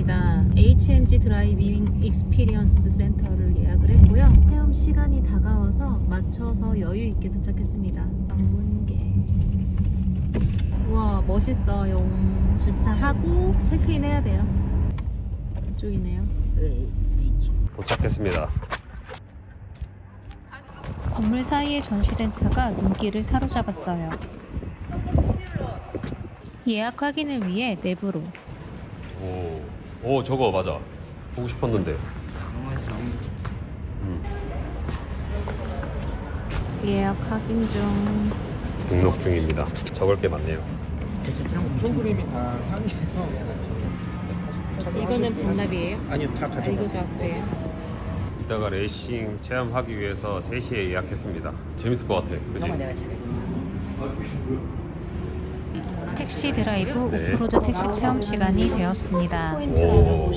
도착했습니다. HMG 드라이빙 익스피리언스 센터를 예약을 했고요. 체험 시간이 다가와서 맞춰서 여유 있게 도착했습니다. 방문계. 우와 멋있어요. 주차하고 체크인 해야 돼요. 이쪽이네요. 도착했습니다. 건물 사이에 전시된 차가 눈길을 사로잡았어요. 예약 확인을 위해 내부로 오, 오 저거 맞아. 보고 싶었는데. 음, 예약 확인 중. 등록 중입니다. 적을 게 많네요. 프로그램이 다 상위에서 이거는 반납이에요? 아니요 다 아, 가져가세요. 이거 작고요. 이따가 레이싱 체험하기 위해서 3시에 예약했습니다. 재밌을 것 같아. 그지? 택시 드라이브 네. 오프로드 택시 체험 시간이 되었습니다. 오.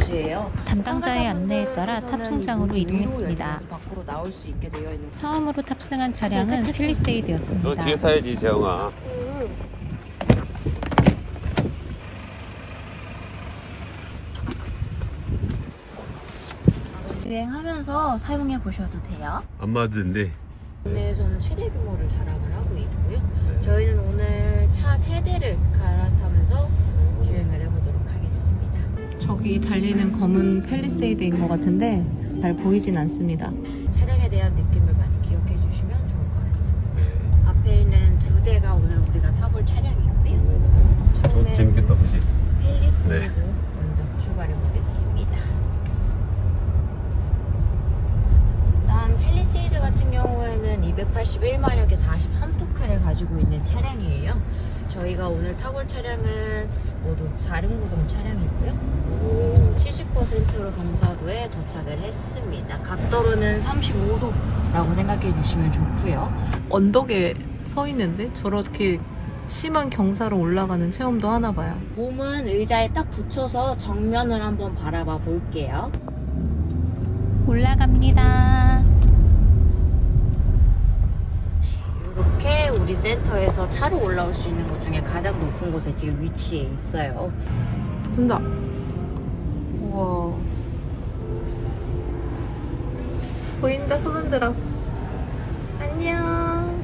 담당자의 안내에 따라 탑승장으로 이동했습니다. 처음으로 탑승한 차량은 너 필리세이드였습니다. 뒤에 타야지, 재영아. 유행하면서 사용해 보셔도 돼요. 안 맞는데. 국내에서는 최대 규모를 자랑을 하고 있고요. 저희는 오늘 차세 대를 갈아타면서 주행을 해보도록 하겠습니다. 저기 달리는 검은 펠리세이드인 것 같은데 잘 보이진 않습니다. 차량에 대한 느낌을 많이 기억해 주시면 좋을 것 같습니다. 앞에 있는 두 대가 오늘 우리가 타볼 차량이고요. 저도 처음에 재밌겠다, 그지? 펠리세이드 네. 먼저 출발해 보겠습니다. 181마력의 43토크를 가지고 있는 차량이에요. 저희가 오늘 타볼 차량은 모두 4륜구동 차량이고요. 70%로 경사로에 도착을 했습니다. 각도로는 35도라고 생각해 주시면 좋고요. 언덕에 서 있는데 저렇게 심한 경사로 올라가는 체험도 하나 봐요. 몸은 의자에 딱 붙여서 정면을 한번 바라봐 볼게요. 올라갑니다. 이렇게 우리 센터에서 차로 올라올 수 있는 곳 중에 가장 높은 곳에 지금 위치해 있어요. 된다. 우와. 보인다, 손 흔들어. 안녕.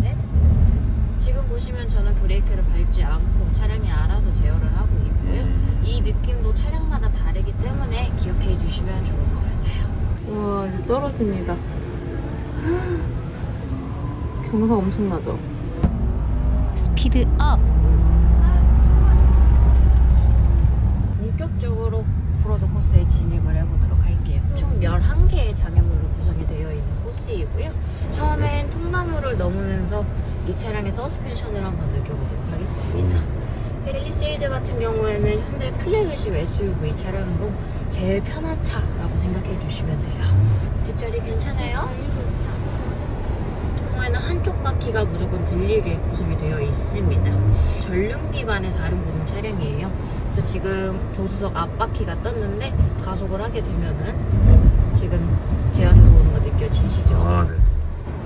셋. 지금 보시면 저는 브레이크를 밟지 않고 차량이 알아서 제어를 하고 있고요. 이 느낌도 차량마다 다르기 때문에 기억해 주시면 좋을 것 같아요. 우와, 이제 떨어집니다. 경사 엄청나죠? 스피드 업! 본격적으로 오프로드 코스에 진입을 해보도록 할게요. 총 11개의 장애물로 구성이 되어 있는 코스이고요. 처음엔 통나무를 넘으면서 이 차량의 서스펜션을 한번 느껴보도록 하겠습니다. 펠리세이드 같은 경우에는 현대 플래그십 SUV 차량으로 제일 편한 차라고 생각해 주시면 돼요. 뒷자리 괜찮아요? 경우에는 한쪽 바퀴가 무조건 들리게 구성이 되어 있습니다. 전륜 기반의 4륜 구동 차량이에요. 그래서 지금 조수석 앞바퀴가 떴는데 가속을 하게 되면은 지금 제어 들어오는 거 느껴지시죠? 아, 네.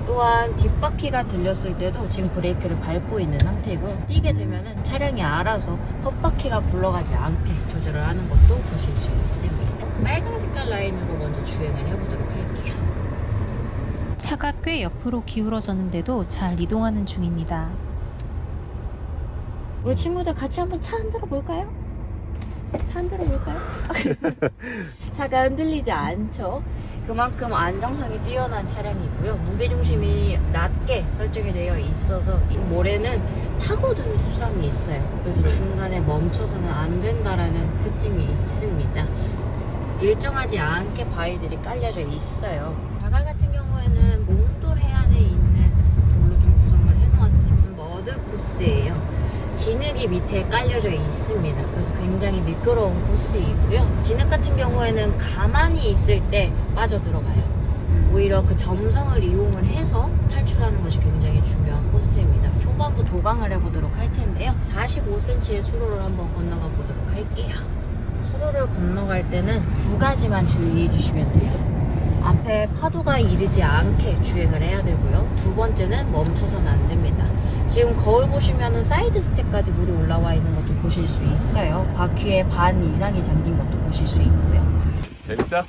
또한 뒷바퀴가 들렸을 때도 지금 브레이크를 밟고 있는 상태고요. 뛰게 되면은 차량이 알아서 헛바퀴가 굴러가지 않게 조절을 하는 것도 보실 수 있습니다. 빨간 색깔 라인으로 먼저 주행을 해보도록 할게요. 차가 꽤 옆으로 기울어졌는데도 잘 이동하는 중입니다. 우리 친구들 같이 한번 차 흔들어 볼까요? 차 흔들어 볼까요? 차가 흔들리지 않죠. 그만큼 안정성이 뛰어난 차량이고요. 무게중심이 낮게 설정이 되어 있어서 이 모래는 파고드는 습성이 있어요. 그래서 네. 중간에 멈춰서는 안 된다라는 특징이 있습니다. 일정하지 않게 바위들이 깔려져 있어요. 자갈 같은 경우에는 몽돌 해안에 있는 돌로 좀 구성을 해놓았습니다. 머드 코스예요. 진흙이 밑에 깔려져 있습니다. 그래서 굉장히 미끄러운 코스이고요. 진흙 같은 경우에는 가만히 있을 때 빠져 들어가요. 오히려 그 점성을 이용을 해서 탈출하는 것이 굉장히 중요한 코스입니다. 초반부 도강을 해보도록 할 텐데요. 45cm의 수로를 한번 건너가 보도록 할게요. 수로를 건너갈 때는 두 가지만 주의해 주시면 돼요. 앞에 파도가 이르지 않게 주행을 해야 되고요. 두 번째는 멈춰서는 안 됩니다. 지금 거울 보시면은 사이드 스텝까지 물이 올라와 있는 것도 보실 수 있어요. 바퀴의 반 이상이 잠긴 것도 보실 수 있고요. 재밌어?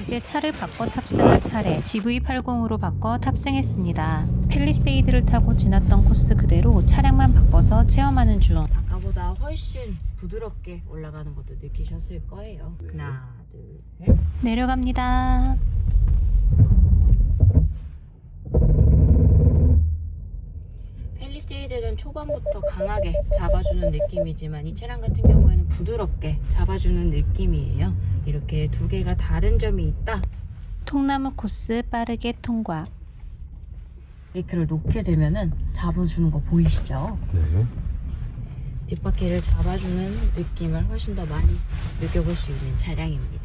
이제 차를 바꿔 탑승할 차례 GV80으로 바꿔 탑승했습니다. 펠리세이드를 타고 지났던 코스 그대로 차량만 바꿔서 체험하는 중. 아까보다 훨씬 부드럽게 올라가는 것도 느끼셨을 거예요. 하나, 둘, 셋. 내려갑니다. 펠리세이드는 초반부터 강하게 잡아주는 느낌이지만 이 차량 같은 경우에는 부드럽게 잡아주는 느낌이에요. 이렇게 두 개가 다른 점이 있다. 통나무 코스 빠르게 통과. 브레이크를 놓게 되면은 잡아주는 거 보이시죠? 네. 뒷바퀴를 잡아주는 느낌을 훨씬 더 많이 느껴볼 수 있는 차량입니다.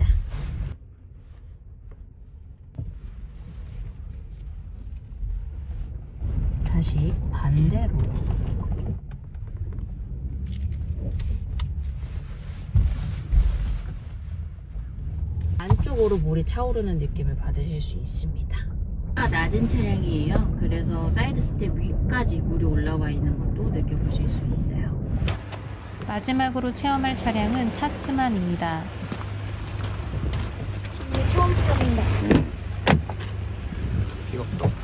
다시 반대로 안쪽으로 물이 차오르는 느낌을 받으실 수 있습니다. 가 낮은 차량이에요. 그래서 사이드 스텝 위까지 물이 올라와 있는 것도 느껴보실 수 있어요. 마지막으로 체험할 차량은 타스만입니다. 처음 타본다. 픽업도.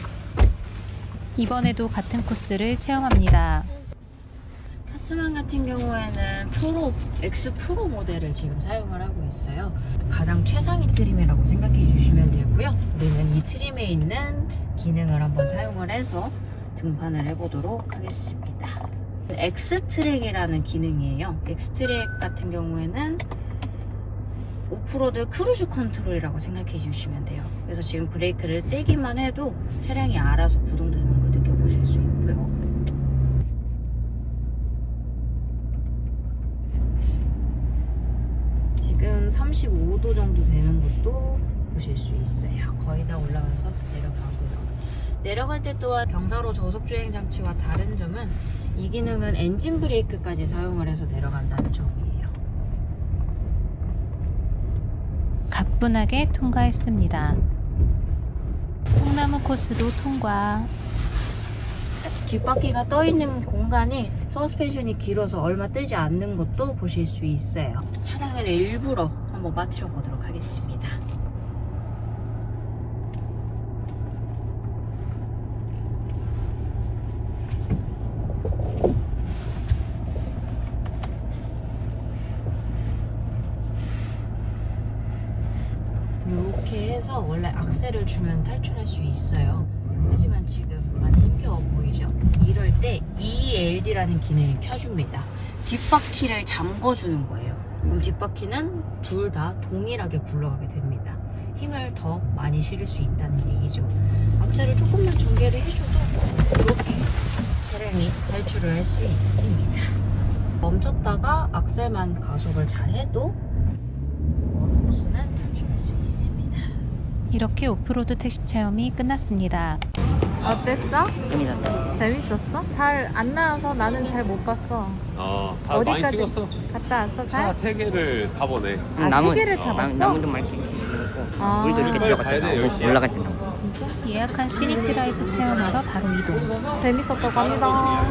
이번에도 같은 코스를 체험합니다. 타스만 같은 경우에는 프로, X 프로 모델을 지금 사용을 하고 있어요. 가장 최상위 트림이라고 생각해 주시면 되고요. 우리는 이 트림에 있는 기능을 한번 사용을 해서 등판을 해보도록 하겠습니다. X 트랙이라는 기능이에요. X 트랙 같은 경우에는 오프로드 크루즈 컨트롤이라고 생각해 주시면 돼요. 그래서 지금 브레이크를 떼기만 해도 차량이 알아서 구동되는 보실 수 있고요. 지금 35도 정도 되는 것도 보실 수 있어요. 거의 다 올라와서 내려가고요. 내려갈 때 또한 경사로 저속 주행 장치와 다른 점은 이 기능은 엔진 브레이크까지 사용을 해서 내려간다는 점이에요. 가뿐하게 통과했습니다. 통나무 코스도 통과. 뒷바퀴가 떠 있는 공간이 서스펜션이 길어서 얼마 뜨지 않는 것도 보실 수 있어요. 차량을 일부러 한번 빠뜨려 보도록 하겠습니다. 이렇게 해서 원래 악셀을 주면 탈출할 수 있어요. 하지만 지금 많이 힘겨워 보이죠? 이럴 때 ELD라는 기능을 켜줍니다. 뒷바퀴를 잠궈주는 거예요. 그럼 뒷바퀴는 둘 다 동일하게 굴러가게 됩니다. 힘을 더 많이 실을 수 있다는 얘기죠. 악셀을 조금만 전개를 해줘도 이렇게 차량이 탈출을 할 수 있습니다. 멈췄다가 악셀만 가속을 잘 해도 어느 코스는 탈출할 수 있습니다. 이렇게 오프로드 택시 체험이 끝났습니다. 어땠어? 재밌었어? 잘안 나와서 나는 잘 못 봤어. 어, 다 많이 어디까지? 찍었어. 갔다 왔어? 차 잘? 세 개를 타보네. 아, 남은- 세 개를 어, 타봤어? 나무도 많이 아, 물도 이렇게 빨리 가야 돼, 들어갔다 10시야. 올라갔잖아. 예약한 시닉 드라이브 체험하러 바로 이동. 재밌었다고 합니다.